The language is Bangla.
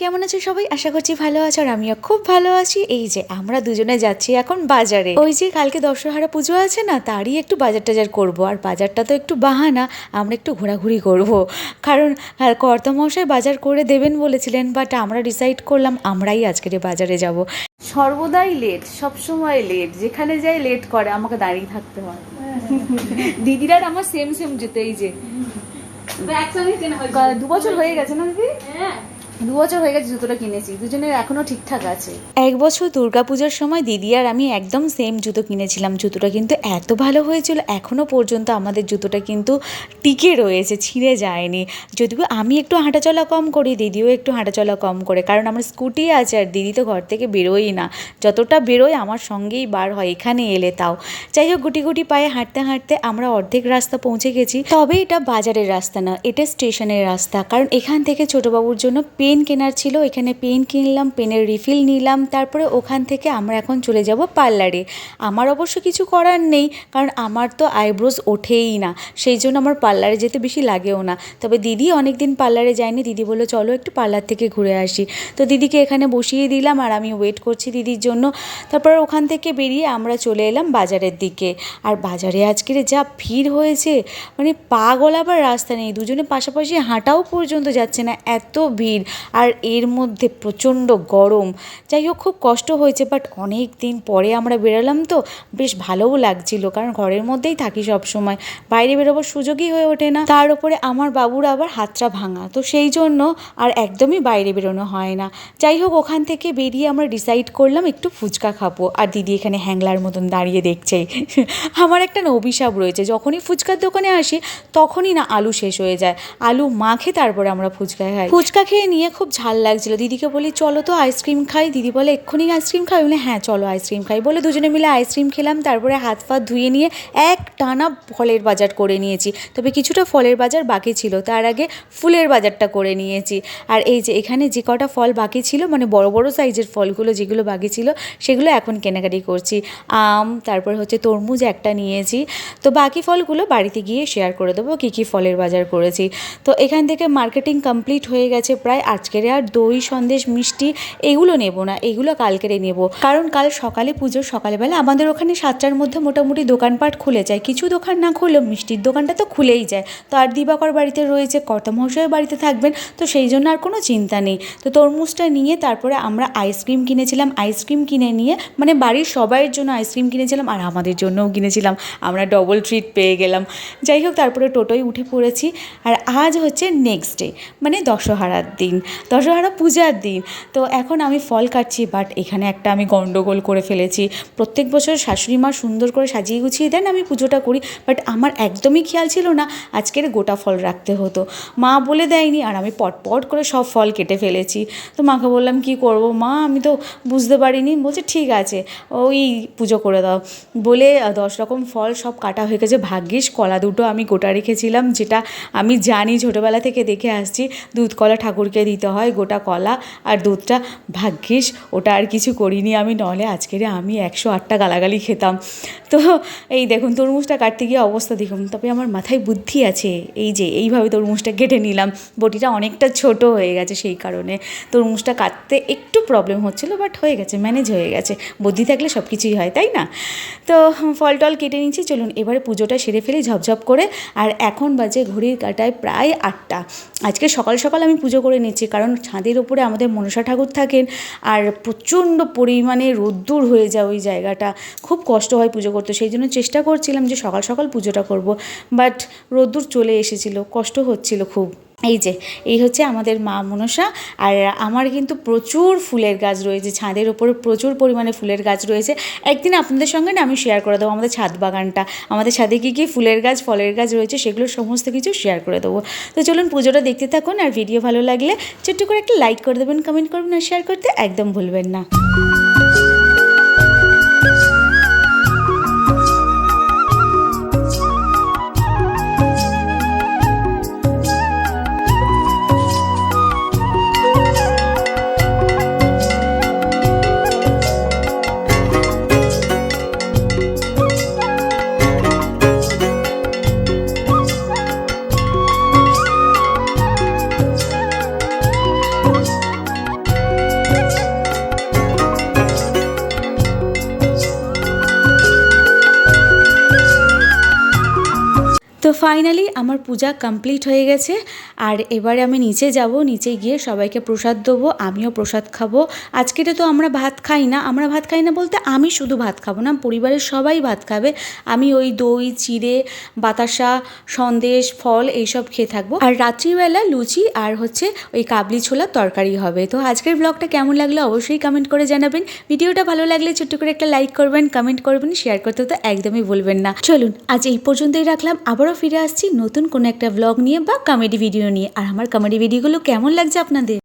কেমন আছো সবাই? আশা করছি ভালো আছো আর আমিও খুব ভালো আছি। এই যে আমরা দুজনে যাচ্ছি এখন বাজারে। ওই যে কালকে দশহারা পুজো আছে না তারই একটু বাজার টাজার করব। আর বাজারটা তো একটু বাহানা আমরা একটু ঘোরাঘুরি করব। কারণ আর কর্তামশাই বাজার করে দেবেন বলেছিলেন বাট আমরা ডিসাইড করলাম আমরাই আজকের বাজারে যাব। সর্বদাই লেট সবসময় লেট যেখানে যাই লেট করে আমাকে দাঁড়িয়ে থাকতে হয়। দিদিরা আমার সেম সেম যেতে এই যে দু বছর হয়ে গেছে না দিদি? দু বছর হয়ে গেছে জুতোটা কিনেছি, দুজনের এখনও ঠিকঠাক আছে। এক বছর দুর্গাপূজার সময় দিদি আর আমি একদম সেম জুতো কিনেছিলাম। জুতোটা কিন্তু এত ভালো হয়েছিল, এখনও পর্যন্ত আমাদের জুতোটা কিন্তু টিকে রয়েছে, ছিঁড়ে যায়নি। যদিও আমি একটু হাঁটাচলা কম করি, দিদিও একটু হাঁটাচলা কম করে, কারণ আমার স্কুটি আছে আর দিদি তো ঘর থেকে বেরোই না। যতটা বেরোয় আমার সঙ্গেই বার হয়, এখানে এলে তাও। যাই হোক, গুটি গুটি পায়ে হাঁটতে হাঁটতে আমরা অর্ধেক রাস্তা পৌঁছে গেছি। তবে এটা বাজারের রাস্তা না, এটা স্টেশনের রাস্তা। কারণ এখান থেকে ছোটবাবুর জন্য পেন কেনার ছিল, এখানে পেন কিনলাম, পেনের রিফিল নিলাম, তারপরে ওখান থেকে আমরা এখন চলে যাব পার্লারে। আমার অবশ্য কিছু করার নেই, কারণ আমার তো আইব্রোজ ওঠেই না, সেই জন্য আমার পার্লারে যেতে বেশি লাগেও না। তবে দিদি অনেক দিন পার্লারে যায়নি, দিদি বলল, চলো একটু পার্লার থেকে ঘুরে আসি। তো দিদিকে এখানে বসিয়ে দিলাম, আর আমি ওয়েট করছি দিদির জন্য। তারপর ওখান থেকে বেরিয়ে আমরা চলে এলাম বাজারের দিকে। আর বাজারে আজকের যা ভিড় হয়েছে মানে পা গলাবার রাস্তা নেই, দুজনে পাশাপাশি হাঁটাও পর্যন্ত যাচ্ছে না, এত ভিড়। আর এর মধ্যে প্রচণ্ড গরম। যাই হোক, খুব কষ্ট হয়েছে বাট অনেক দিন পরে আমরা বেরোলাম তো, বেশ ভালোও লাগছিল, কারণ ঘরের মধ্যেই থাকি সব সময় বাইরে বেরোবার সুযোগই হয়ে ওঠে না। তার উপরে আমার বাবুর আবার হাতটা ভাঙা, তো সেই জন্য আর একদমই বাইরে বেরোনো হয় না। যাই হোক, ওখান থেকে বেরিয়ে আমরা ডিসাইড করলাম, একটু ফুচকা খাব। আর দিদি এখানে হ্যাংলার মতন দাঁড়িয়ে দেখছে। আমার একটা অভিশাপ রয়েছে, যখনই ফুচকার দোকানে আসি, তখনই না আলু শেষ হয়ে যায়। আলু মাখে, তারপরে আমরা ফুচকা খাই। ফুচকা খেয়ে নিয়ে খুব ঝাল লাগছিল। দিদিকে বলি, চলো তো আইসক্রিম খাই। দিদি বলে, এক্ষুনি আইসক্রিম খাই? বলে হ্যাঁ চলো আইসক্রিম খাই। বলে দুজনে মিলে আইসক্রিম খেলাম, তারপরে হাত ফাত ধুয়ে নিয়ে এক টানা ফলের বাজার করে নিয়েছি। তবে কিছুটা ফলের বাজার বাকি ছিল, তার আগে ফুলের বাজারটা করে নিয়েছি। আর এই যে এখানে যে কটা ফল বাকি ছিল মানে বড় বড় সাইজের ফলগুলো যেগুলো বাকি ছিল, সেগুলো এখন কেনাকাটি করছি। আম, তারপর হচ্ছে তরমুজ একটা নিয়েছি। তো বাকি ফলগুলো বাড়িতে গিয়ে শেয়ার করে দেবো, কী কী ফলের বাজার করেছি। তো এখান থেকে মার্কেটিং কমপ্লিট হয়ে গেছে প্রায় আজকের আর দই, সন্দেশ, মিষ্টি এগুলো নেব না, এগুলো কালকেরে নেব। কারণ কাল সকালে পুজোর সকালবেলা আমাদের ওখানে সাতটার মধ্যে মোটামুটি দোকানপাট খুলে যায়। কিছু দোকান না খুললেও মিষ্টির দোকানটা তো খুলেই যায়। তো আর দিবাকর বাড়িতে রয়েছে কর্তামশাই বাড়িতে থাকবেন, তো সেই জন্য আর কোনো চিন্তা নেই। তো তরমুজটা নিয়ে তারপরে আমরা আইসক্রিম কিনেছিলাম, আইসক্রিম কিনে নিয়ে মানে বাড়ির সবাইয়ের জন্য আইসক্রিম কিনেছিলাম আর আমাদের জন্যও কিনেছিলাম। আমরা ডবল ট্রিট পেয়ে গেলাম। যাই হোক, তারপরে টোটোয় উঠে পড়েছি। আর আজ হচ্ছে নেক্সট ডে মানে দশহারার দিন। দশহারা পূজার দিন। তো এখন আমি ফল কাটছি বাট এখানে একটা আমি গণ্ডগোল করে ফেলেছি। প্রত্যেক বছর শাশুড়ি মা সুন্দর করে সাজিয়ে গুছিয়ে দেন, আমি পুজোটা করি বাট আমার একদমই খেয়াল ছিল না আজকের গোটা ফল রাখতে হতো। মা বলে দেয়নি, আর আমি পটপট করে সব ফল কেটে ফেলেছি। তো মাকে বললাম, কি করব মা? আমি তো বুঝতে পারিনি। বলছে, ঠিক আছে, ওই পুজো করে দাও। বলে দশ রকম ফল সব কাটা হয়ে গেছে। ভাগ্যিস কলা দুটো আমি গোটা রেখেছিলাম, যেটা আমি জানি ছোটোবেলা থেকে দেখে আসছি। দুধ কলা ঠাকুরকে দিতে হয় গোটা কলা আর দুধটা। ভাগ্যিস ওটা আর কিছু করিনি আমি নলে আজকের আমি একশো আটটা গালাগালি খেতাম। তো এই দেখুন তরমুজটা কাটতে গিয়ে অবস্থা দেখুন, তবে আমার মাথায় বুদ্ধি আছে। এই যে এইভাবে তরমুজটা কেটে নিলাম, বটিটা অনেকটা ছোট হয়ে গেছে সেই কারণে। তরমুজটা কাটতে একটু প্রবলেম হচ্ছিল বাট হয়ে গেছে ম্যানেজ হয়ে গেছে। বুদ্ধি থাকলে সব কিছুই হয়, তাই না? তো ফল টল কেটে নিচ্ছি, চলুন এবারে পুজোটা সেরে ফেলি ঝপঝপ করে। আর এখন বাজে ঘড়ির কাটায় প্রায় আটটা। আজকে সকাল সকাল আমি পুজো করে নিচ্ছি। কারণ ছাদের ওপরে আমাদের মনসা ঠাকুর থাকেন আর প্রচণ্ড পরিমাণে রোদ্দুর হয়ে যায় ওই জায়গাটা। খুব কষ্ট হয় পুজো করতে, সেই জন্য চেষ্টা করছিলাম যে সকাল সকাল পুজোটা করব বাট রোদ্দুর চলে এসেছিল, কষ্ট হচ্ছিল খুব। এই যে, এই হচ্ছে আমাদের মা মনসা আর আমার কিন্তু প্রচুর ফুলের গাছ রয়েছে, ছাদের ওপরে প্রচুর পরিমাণে ফুলের গাছ রয়েছে। একদিন আপনাদের সঙ্গে না আমি শেয়ার করে দেবো আমাদের ছাদ বাগানটা, আমাদের ছাদে কী কী ফুলের গাছ, ফলের গাছ রয়েছে সেগুলো সমস্ত কিছু শেয়ার করে দেবো। তো চলুন পুজোটা দেখতে থাকুন আর ভিডিও ভালো লাগলে ছোট্ট করে একটা লাইক করে দেবেন কমেন্ট করবেন আর শেয়ার করতে একদম ভুলবেন না। ফাইনালি আমার পূজা কমপ্লিট হয়ে গেছে, আর এবারে আমি নিচে যাব, নিচে গিয়ে সবাইকে প্রসাদ দেবো, আমিও প্রসাদ খাব। আজকেটা তো আমরা ভাত খাই না, আমরা ভাত খাই না বলতে আমি শুধু ভাত খাব না, পরিবারের সবাই ভাত খাবে। আমি ওই দই, চিড়ে, বাতাসা, সন্দেশ, ফল এইসব খেয়ে থাকব। আর রাত্রিবেলা লুচি আর হচ্ছে ওই কাবলি ছোলার তরকারি হবে। তো আজকের ব্লগটা কেমন লাগল অবশ্যই কমেন্ট করে জানাবেন। ভিডিওটা ভালো লাগলে ছোট্ট করে একটা লাইক করবেন কমেন্ট করবেন শেয়ার করতে তো একদমই বলবেন না। চলুন, আজ এই পর্যন্তই রাখলাম। আবারও ফিরে আসছি নতুন কোনো একটা ব্লগ নিয়ে বা কমেডি ভিডিও নিয়ে। আর আমার কমেডি ভিডিওগুলো কেমন লাগছে আপনাদের?